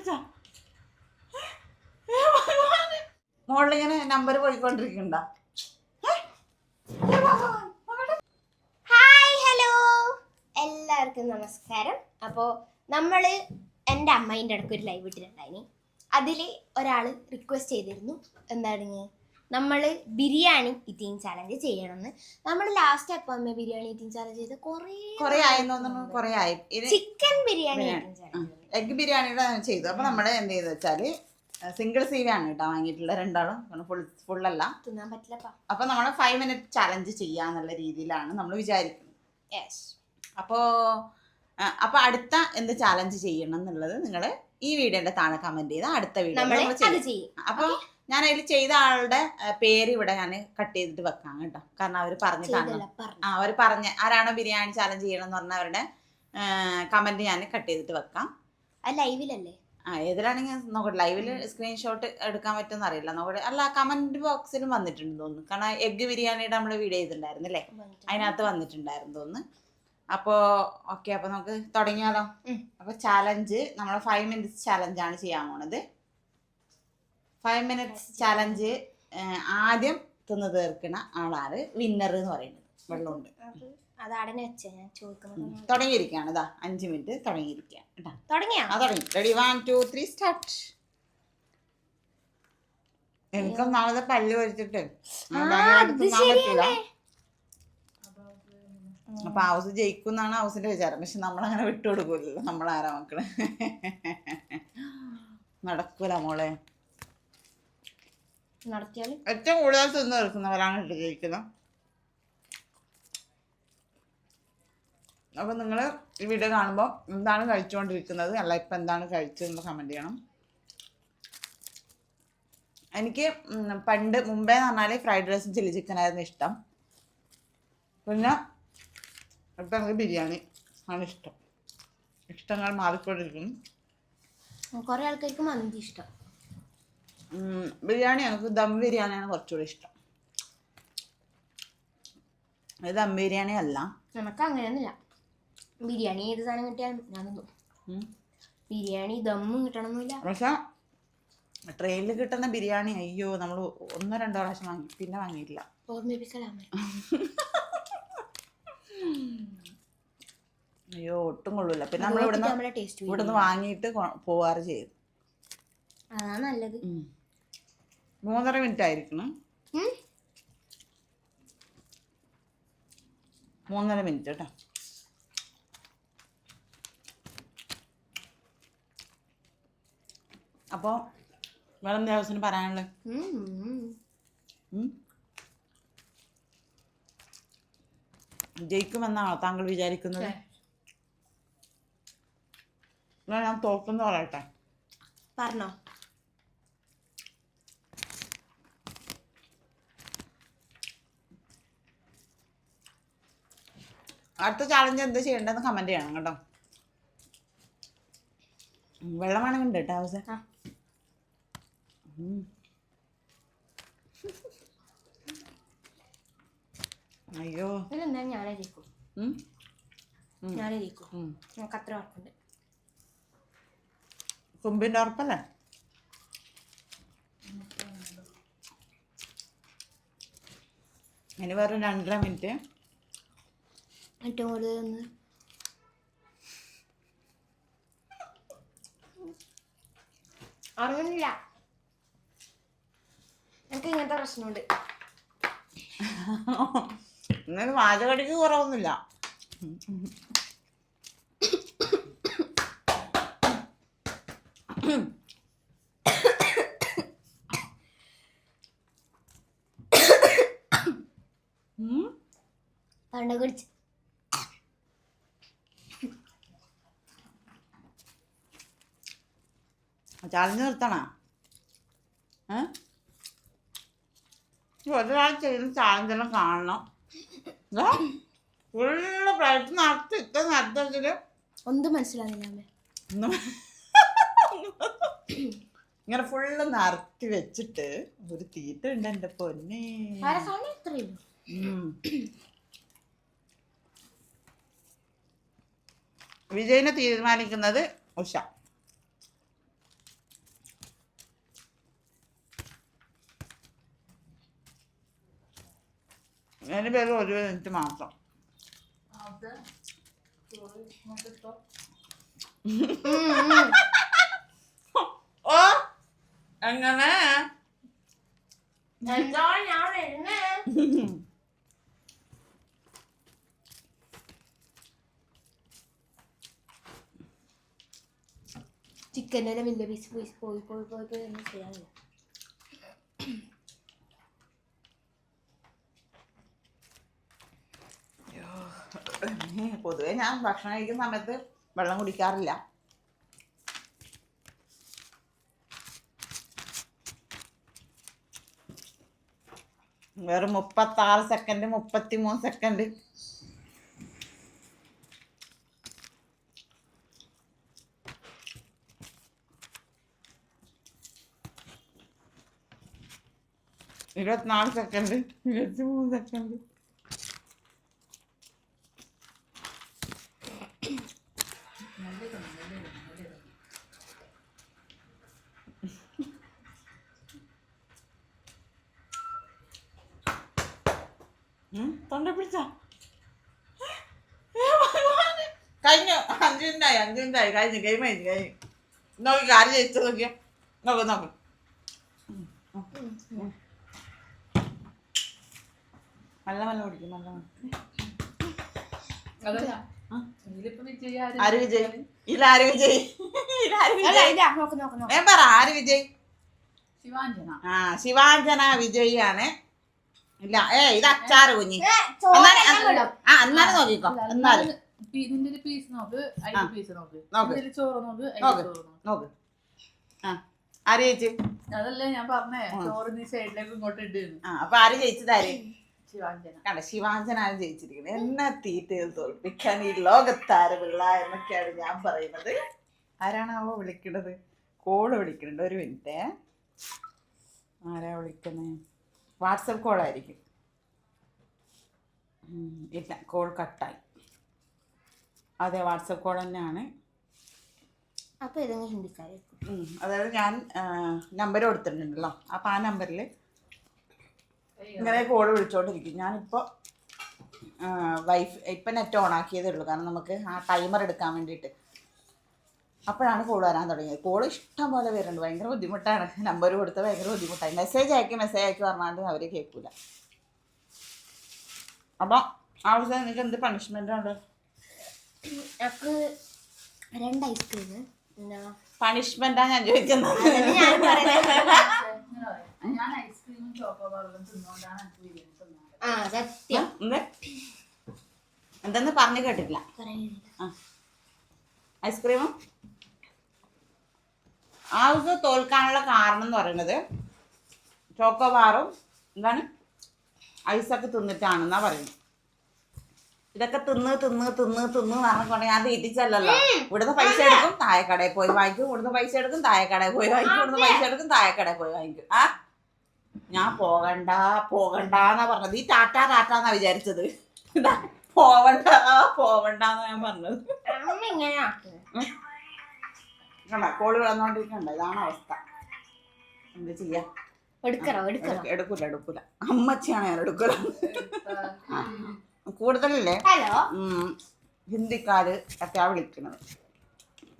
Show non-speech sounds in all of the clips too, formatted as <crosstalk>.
പിടിച്ചോ മോളിലിങ്ങനെ number പോയിക്കൊണ്ടിരിക്കണ്ട. Hi hello. എല്ലാവർക്കും നമസ്കാരം. അപ്പോൾ നമ്മൾ എന്റെ അമ്മേന്റെ അടുക്കൊരു ലൈവ് ഇട്ടിട്ടുണ്ടായിനി. അതിൽ ഒരാൾ റിക്വസ്റ്റ് ചെയ്തിരുന്നു. എന്താണ് നമ്മൾ ബിരിയാണി ഈറ്റിംഗ് ചാലഞ്ച് ചെയ്യണമെന്ന് നമ്മൾ ലാസ്റ്റ് അപ്പം അമ്മ ബിരിയാണി ഈറ്റിംഗ് ചാലഞ്ച് ചെയ്ത് കുറേ കൊറേ ആയി തോന്നുന്നു. കൊറേ ആയി. ഇത് ചിക്കൻ ബിരിയാണി ചാലഞ്ച് എഗ് ബിരിയാണിയുടെ ചെയ്തു. അപ്പൊ നമ്മൾ എന്ത് ചെയ്തു വെച്ചാൽ സിംഗിൾ സി വി ആണ് കേട്ടോ വാങ്ങിയിട്ടുള്ള രണ്ടാളും. ഫുൾ ഫുള്ളല്ല തിന്നാൻ പറ്റില്ല അപ്പൊ നമ്മൾ ഫൈവ് മിനിറ്റ് ചലഞ്ച് ചെയ്യാന്നുള്ള രീതിയിലാണ് നമ്മൾ വിചാരിക്കുന്നത്. യെസ് അപ്പോ ആ, അപ്പൊ അടുത്ത എന്ത് ചാലഞ്ച് ചെയ്യണം എന്നുള്ളത് നിങ്ങൾ ഈ വീഡിയോന്റെ താഴെ കമന്റ് ചെയ്ത് അടുത്ത വീഡിയോ നമ്മൾ നമ്മൾ അത് ചെയ്യും. അപ്പൊ ഞാൻ അതിൽ ചെയ്ത ആളുടെ പേര് ഇവിടെ ഞാൻ കട്ട് ചെയ്തിട്ട് വെക്കാം കേട്ടോ. കാരണം അവർ പറഞ്ഞിട്ടാണ് പറഞ്ഞു. ആ അവർ പറഞ്ഞ ആരാണോ ബിരിയാണി ചാലഞ്ച് ചെയ്യണം എന്ന് പറഞ്ഞ അവരുടെ കമന്റ് ഞാൻ കട്ട് ചെയ്തിട്ട് വെക്കാം. ലൈവിലല്ലേ? ആ ഏതിലാണെങ്കിൽ നോക്കട്ടെ. ലൈവിൽ സ്ക്രീൻഷോട്ട് എടുക്കാൻ പറ്റുമെന്ന് അറിയില്ല. നോക്കട്ടെ. അല്ല കമന്റ് ബോക്സിലും വന്നിട്ടുണ്ട് തോന്നുന്നു. കാരണം എഗ് ബിരിയാണിയുടെ നമ്മൾ വീഡിയോ ചെയ്തിട്ടുണ്ടായിരുന്നു അല്ലേ അതിനകത്ത് വന്നിട്ടുണ്ടായിരുന്നു തോന്നുന്നു. അപ്പോ ഓക്കെ അപ്പൊ നമുക്ക് തുടങ്ങിയാലോ? അപ്പൊ ചാലഞ്ച് നമ്മൾ ഫൈവ് മിനിറ്റ്സ് ചാലഞ്ചാണ് ചെയ്യാൻ പോണത്. ഫൈവ് മിനിറ്റ്സ് ചലഞ്ച് ആദ്യം തിന്ന് തീർക്കുന്ന ആളാണ് വിന്നർ എന്ന് പറയുന്നത്. വെള്ളമുണ്ട്. തുടങ്ങിയിരിക്കുകയാണ്. ഇതാ അഞ്ച് മിനിറ്റ് തുടങ്ങിയിരിക്കുകയാണ്. കേട്ടോ. തുടങ്ങിയാ? ആ തുടങ്ങി. Ready one two three start എനിക്കും നാളെ പല്ല് വലിച്ചിട്ട്? അപ്പൊ ഹൗസ് ജയിക്കും എന്നാണ് ഹൗസിന്റെ വിചാരം. പക്ഷെ നമ്മളങ്ങനെ വിട്ടുകൊടുക്കൂലല്ലോ. നമ്മളാരാ മക്കൾ? നടക്കൂല മോളെ. നടത്തിയാൽ? ഏറ്റവും കൂടുതൽ തിന്ന് തീർക്കുന്നവരാണ് ഇട്ട് ജയിക്കുന്നത് അപ്പൊ നിങ്ങൾ ഈ വീഡിയോ കാണുമ്പോൾ എന്താണ് കഴിച്ചുകൊണ്ടിരിക്കുന്നത്? അല്ല ഇപ്പം എന്താണ് കഴിച്ചതെന്ന് കമന്റ് ചെയ്യണം. എനിക്ക് പണ്ട് മുമ്പേ എന്ന് പറഞ്ഞാൽ ഫ്രൈഡ് റൈസും ചില്ലി ചിക്കനായിരുന്നു ഇഷ്ടം. പിന്നെ ഇപ്പം എനിക്ക് ബിരിയാണി ആണ് ഇഷ്ടം. ഇഷ്ടങ്ങൾ മാറിക്കൊണ്ടിരിക്കുന്നു. കുറെ ആൾക്കാർക്ക് മന്തി ഇഷ്ടം. ബിരിയാണി എനിക്ക് ദം ബിരിയാണിയാണ് കുറച്ചുകൂടി ഇഷ്ടം. ഇത് ദം ബിരിയാണി അല്ല. നമുക്ക് അങ്ങനെയൊന്നുമില്ല. ബിരിയാണി ഏത് സാധനം കിട്ടിയാലും ഞാൻ തിന്നും. ബിരിയാണി ദമ്മും കിട്ടണമെന്നില്ല പക്ഷെ ട്രെയിനിൽ കിട്ടുന്ന ബിരിയാണി അയ്യോ നമ്മൾ ഒന്നോ രണ്ടോ പ്രാവശ്യം വാങ്ങി പിന്നെ വാങ്ങിയിട്ടില്ല. ഓർമ്മിപ്പിക്കലാമേ അയ്യോ ഒട്ടും കൊള്ളൂല. പിന്നെ നമ്മൾ ഇവിടുന്ന് ഇവിടുന്ന് വാങ്ങിയിട്ട് പോവാറ് ചെയ്യും. അതാ നല്ലത്. മൂന്നര മിനിറ്റ് ആയിരിക്കണം? മൂന്നര മിനിറ്റ് കേട്ടോ അപ്പോൾ വേറെ എന്താ ദിവസം പറയാനുള്ളത്? ജയിക്കുമെന്നാണോ താങ്കൾ വിചാരിക്കുന്നത്? ഞാൻ തോക്കെന്ന് പറയട്ടെ പറഞ്ഞോ. അടുത്ത ചാലഞ്ച് എന്താ ചെയ്യേണ്ടതെന്ന് കമന്റ് ചെയ്യണം കേട്ടോ. വെള്ളം വേണമെങ്കിൽ ഉണ്ട് കേട്ടോ ഹൗസ്. അയ്യോ. ഇതിലെന്താ ഞാനേ ജയിക്കും ഉം? ഉം. ഞാനേ ജയിക്കും നമുക്ക് അത്ര ഉറപ്പുണ്ട് കുമ്പിന്റെ ഉറപ്പല്ലേ? ഇനി വെറും രണ്ടര മിനിറ്റ് ഏറ്റവും കൂടുതൽ ഒന്ന് അറിയുന്നില്ല എനിക്ക് ഇങ്ങനത്തെ പ്രശ്നമുണ്ട്. ഇന്നലെ വാചകടിക്ക് കുറവൊന്നുമില്ല. പണ്ട് കുടിച്ച് ചാലഞ്ച് നിർത്തണ? ഒരാഴ്ച ഒരാൾ ചെയ്യുന്ന ചാലഞ്ചെല്ലാം കാണണം. ഫുള്ള് പ്രയത്നം നടത്തി ഇത്ര നടത്തിയെങ്കിലും ഒന്നും മനസ്സിലാകുന്നില്ല ഒന്നും ഇങ്ങനെ ഫുള്ള് നിറത്തി വെച്ചിട്ട് ഒരു തീറ്റ ഉണ്ട് എന്റെ പൊന്നെ. വിജയനെ. തീരുമാനിക്കുന്നത് ഉഷ. എന്റെ പേര് ഒരു മിനിറ്റ് മാത്രം ഓ എങ്ങനെ ചിക്കന്റെ വലിയ പീസ് പീസ് പോയി പോയി പോയി പോയി ചെയ്യാനില്ല പൊതുവെ ഞാൻ ഭക്ഷണം കഴിക്കുന്ന സമയത്ത് വെള്ളം കുടിക്കാറില്ല. വെറും മുപ്പത്താറ് സെക്കൻഡ് മുപ്പത്തി മൂന്ന് സെക്കൻഡ് ഇരുപത്തിനാല് സെക്കൻഡ് ഇരുപത്തി മൂന്ന് സെക്കൻഡ് തൊണ്ട പിടിച്ച. കഴിഞ്ഞു. അഞ്ചു മിനിറ്റായി അഞ്ചു മിനിറ്റായി. കഴിഞ്ഞു ഗെയിം കഴിഞ്ഞു കഴിഞ്ഞു. നോക്കി ആര് ജയിച്ചു നോക്കിയ. നോക്ക് നോക്ക്. നല്ല നല്ല കുടിക്കും നല്ല ആര് വിജയ്? വിജയ്? വിജയ്? ഇല്ല നോക്ക് നോക്ക് നോക്ക്. ഞാൻ പറ ആര് വിജയ്? ശിവാഞ്ജന. ആ ശിവാഞ്ജന വിജയാണ് ഇല്ല. ഏ ഇത് അച്ചാറ് കുഞ്ഞി. എന്നാലും. ആ എന്നാലും നോക്കിക്കോ. എന്നാലും. ഇതിന്റെ ഒരു പീസ് നോക്ക്. അതിന്റെ പീസ് നോക്ക്. ചോറ് നോക്ക്. നോക്ക്. അതിന്റെ ചോറ് നോക്ക്. നോക്ക്. ആ. ആര് ജയിച്ചു? അതല്ലേ ഞാൻ പറഞ്ഞേ. ചോറ് നീ സൈഡിലേക്ക് ഇങ്ങോട്ട് ഇടുന്നു ആ അപ്പൊ ആര് ജയിച്ചതാര്? ശിവാഞ്ജന. കണ്ട ശിവാഞ്ജനാണ് ജയിച്ചിരിക്കുന്നത് എന്നാ തീറ്റയിൽ തോൽപ്പിക്കാൻ ഈ ലോകത്താര പിള്ള എന്നൊക്കെയാണ് ഞാൻ പറയുന്നത്. ആരാണാവോ വിളിക്കണത്? കോൾ വിളിക്കുന്നുണ്ട് ഒരു മിനിറ്റ്. ആരാ വിളിക്കുന്നത് വാട്സപ്പ് കോളായിരിക്കും. ഇല്ല കോൾ കട്ടായി. അതെ വാട്സപ്പ് കോൾ തന്നെയാണ്. അപ്പോൾ ഇതെങ്കിലും ഹിന്ദിക്കാരായിരിക്കും അതായത് ഞാൻ നമ്പർ കൊടുത്തിട്ടുണ്ടല്ലോ. അപ്പോൾ ആ നമ്പറിൽ ഇങ്ങനെ കോൾ വിളിച്ചുകൊണ്ടിരിക്കും ഞാനിപ്പോൾ വൈഫ് ഇപ്പം നെറ്റ് ഓൺ ആക്കിയതേ ഉള്ളൂ. കാരണം നമുക്ക് ആ ടൈമർ എടുക്കാൻ വേണ്ടിയിട്ട്. അപ്പോഴാണ് കോൾ വരാൻ തുടങ്ങിയത്. കോൾ ഇഷ്ടം പോലെ വരുന്നുണ്ട് ഭയങ്കര ബുദ്ധിമുട്ടാണ്. നമ്പർ കൊടുത്ത് ഭയങ്കര ബുദ്ധിമുട്ടായി മെസ്സേജ് അയക്കി മെസ്സേജ് അയക്കി പറഞ്ഞാണ്ട് അവർ കേൾക്കൂല. അപ്പം ആവശ്യം നിങ്ങൾക്ക് എന്ത് പണിഷ്മെന്റ് ഉണ്ട്? എനിക്ക് രണ്ട് ഐസ്ക്രീം പിന്നെ പണിഷ്മെന്റാണ് ഞാൻ ചോദിക്കുന്നത്. ഞാൻ ഐസ്ക്രീമും തിന്നുകൊണ്ടാണ് ആ സത്യം. എന്ത്? എന്തെന്ന് പറഞ്ഞു കേട്ടിട്ടില്ല. പറയുന്നില്ല ആ തോൽക്കാനുള്ള കാരണം എന്ന് പറയുന്നത് ചോക്കോബാറും എന്താണ്? ഐസൊക്കെ തിന്നിട്ടാണെന്നാ പറയുന്നത്. ഇതൊക്കെ തിന്ന് തിന്ന് തിന്ന് തിന്ന് പറഞ്ഞുകൊണ്ട് ഞാൻ തീറ്റിച്ചല്ലല്ലോ. ഇവിടുന്ന് പൈസ എടുക്കും താഴെക്കടയിൽ പോയി വാങ്ങിക്കും. ഇവിടുന്ന് പൈസ എടുക്കും താഴെക്കടയിൽ പോയി വാങ്ങിക്കും. ഇവിടുന്ന് പൈസ എടുക്കും താഴെക്കടയിൽ പോയി വാങ്ങിക്കും. ആ? ഞാൻ പോകണ്ട പോകണ്ടെന്നാ പറഞ്ഞത്. ഈ ടാറ്റ ടാറ്റാന്നാ വിചാരിച്ചത്. പോവണ്ട പോവണ്ടെന്നാ ഞാൻ പറഞ്ഞത്. കണ്ട കോൾ വന്നോണ്ടിരിക്കണ്ട ഇതാണ് അവസ്ഥ. എന്ത് ചെയ്യാ? എടുക്കറോ എടുക്കറോ? എടുക്ക- എടുക്കൂല എടുക്കൂല. അമ്മച്ചിയാണ് ഞാൻ എടുക്കൂല. കൂടുതലല്ലേ? ഹിന്ദിക്കാര് ഒക്കെയാ വിളിക്കുന്നത്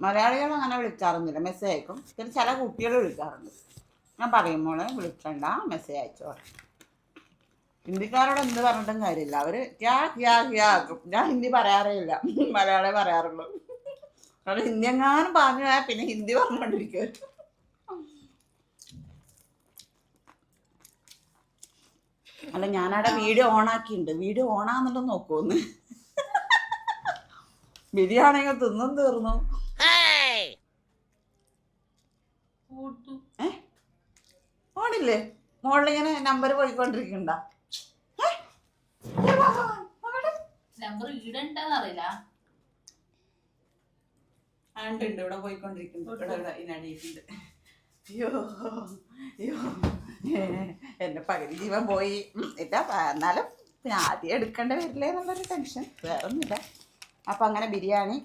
മലയാളികൾ അങ്ങനെ വിളിക്കാറൊന്നുമില്ല മെസ്സേജ് അയക്കും. പിന്നെ ചില കുട്ടികൾ വിളിക്കാറുണ്ട്. ഞാൻ പറയും മോളെ വിളിക്കണ്ട മെസ്സേജ് അയച്ചോ ഹിന്ദിക്കാരോട് എന്ത് പറഞ്ഞിട്ടും കാര്യമില്ല. അവർ ക്യാ ക്യാ ക്യാ ഞാൻ ഹിന്ദി പറയാറേ ഇല്ല. മലയാളേ പറയാറുള്ളൂ. കാരണം ഹിന്ദി എങ്ങാനും പറഞ്ഞു പോയാൽ പിന്നെ ഹിന്ദി പറഞ്ഞുകൊണ്ടിരിക്കും അല്ല ഞാനവിടെ വീഡിയോ ഓണാക്കിയിട്ടുണ്ട്. വീഡിയോ ഓണാന്നുള്ളത് നോക്കുമെന്ന് ബിരിയാണിയൊക്കെ തിന്നും തീർന്നു. ഓടില്ലേ മോളിലിങ്ങനെ നമ്പർ പോയിക്കൊണ്ടിരിക്കണ്ട നമ്പർ ഇടണ്ടെന്ന് അറിയില്ല ഉണ്ട് ഇവിടെ ഇവിടെ ഇതിനടിയിട്ടുണ്ട് അയ്യോ അയ്യോ. എന്റെ പകുതി ജീവൻ പോയി. ഇതാ ഇല്ല എന്നാലും പിന്നെ ആദ്യം എടുക്കേണ്ട വരില്ലേ എന്നുള്ളൊരു ടെൻഷൻ വേറെ ഒന്നുമില്ല അപ്പൊ അങ്ങനെ ബിരിയാണി.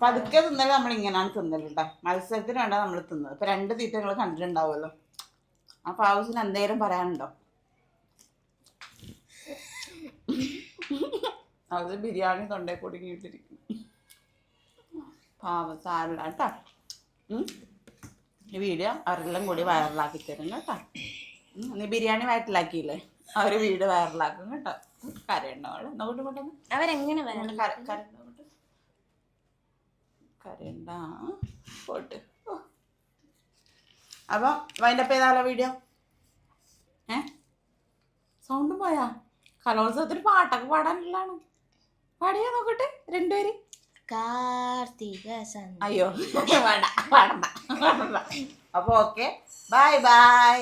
പതുക്കെ തിന്നൽ നമ്മൾ ഇങ്ങനെയാണ് തിന്നൽ കേട്ടോ മത്സരത്തിന് വേണ്ട നമ്മൾ തിന്നത്. ഇപ്പൊ രണ്ട് തീറ്റ നിങ്ങൾ കണ്ടിട്ടുണ്ടാവുമല്ലോ. അപ്പൊ ആവശ്യത്തിന് എന്തെങ്കിലും പറയാനുണ്ടോ? <laughs> അത് ബിരിയാണി തൊണ്ടേ കുടുങ്ങിയിട്ടിരിക്കുന്നു സാരമില്ല കേട്ടോ. ഈ വീഡിയോ അവരെല്ലാം കൂടി വൈറലാക്കി തരും കേട്ടോ. നീ ബിരിയാണി വയറ്റിലാക്കിയില്ലേ? അവർ വീട് വൈറലാക്കും കേട്ടോ. കരയണ്ട അവൾ നോട്ട് അവരെങ്ങനെ. കരയണ്ട പോട്ട്. അപ്പൊ വൈൻഡപ്പ് ചെയ്താലോ വീഡിയോ ഏ? സൗണ്ട് പോയാ? കലോത്സവത്തിന് പാട്ടൊക്കെ പാടാനുള്ളതാണ്. പാടിയാ നോക്കട്ടെ? രണ്ടുപേര്? കാർത്തിക അയ്യോ വേണ്ട വേണ്ട പാടണ്ട അപ്പൊ ഓക്കെ ബൈ ബൈ